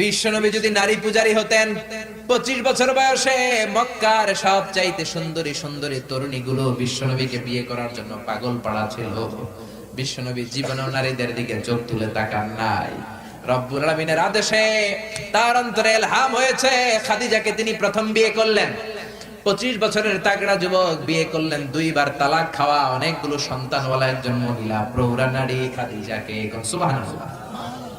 বিশ্বনবী যদি নারী পূজারী হতেন, পঁচিশ বছর বয়সে মক্কার সব চাইতে সুন্দরী সুন্দরী তরুণীগুলো বিশ্বনবীকে বিয়ে করার জন্য পাগল পাড়া ছিল। বিশ্বনবী জীবনেও নারীদের দিকে চোখ তুলে তাকান নাই। রব্বুল আলামিনের আদেশে তার অন্তরে এলহাম হয়েছে, খাদিজাকে তিনি প্রথম বিয়ে করলেন। পঁচিশ বছরের তাগড়া যুবক বিয়ে করলেন, দুইবার তালাক খাওয়া, অনেকগুলো সন্তানওয়ালা, একজন মহিলা প্রৌরা নারী খাদিজাকে। সুবহানাল্লাহ।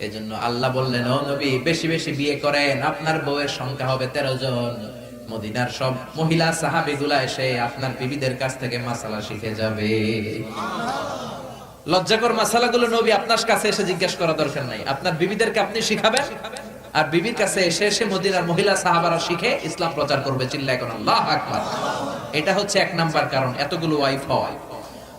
এজন্য আল্লাহ বললেন, ও নবী, বেশি বেশি বিয়ে করেন। আপনার বউয়ের সংখ্যা হবে তেরো জন। মদিনার সব মহিলা সাহাবিগুলা এসে আপনার বিবিদের কাছ থেকে মাসালা শিখে যাবে। লজ্জাকর মাসালাগুলো নবী আপনার কাছে এসে জিজ্ঞেস করা দরকার নাই। আপনার বিবিদেরকে আপনি শিখাবেন। আর বিবির কাছে এসে এসে মদিনার মহিলা সাহাবারা শিখে ইসলাম প্রচার করবে। চিল্লায় কোন আল্লাহ আকবার। এটা হচ্ছে এক নাম্বার কারণ, এতগুলো ওয়াইফ হওয়া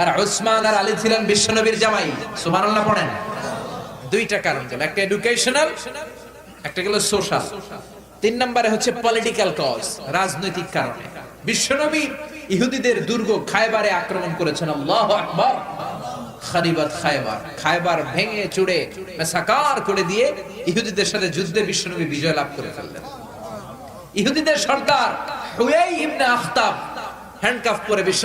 আর উসমান আর আলী ছিলেন বিশ্বনবীর জামাই। সুবহানাল্লাহ পড়েন। দুইটা কারণ গেল একটা এডুকেশনাল একটা গেল সোশ্যাল তিন নম্বরে হচ্ছে পলিটিক্যাল কজ রাজনৈতিক কারণে। বিশ্বনবী ইহুদিদের দুর্গ খায়বারে আক্রমণ করেছেন। আল্লাহু আকবার। খারিবাত খায়বার। খায়বার ভেঙে চুড়ে মেসাকার করে দিয়ে ইহুদিদের সাথে যুদ্ধে বিশ্বনবী বিজয় লাভ করে ফেললেন। ইহুদিদের সর্দার হুয়াই ইবনে আখতাব হ্যান্ডকাফ পরে বিশ্ব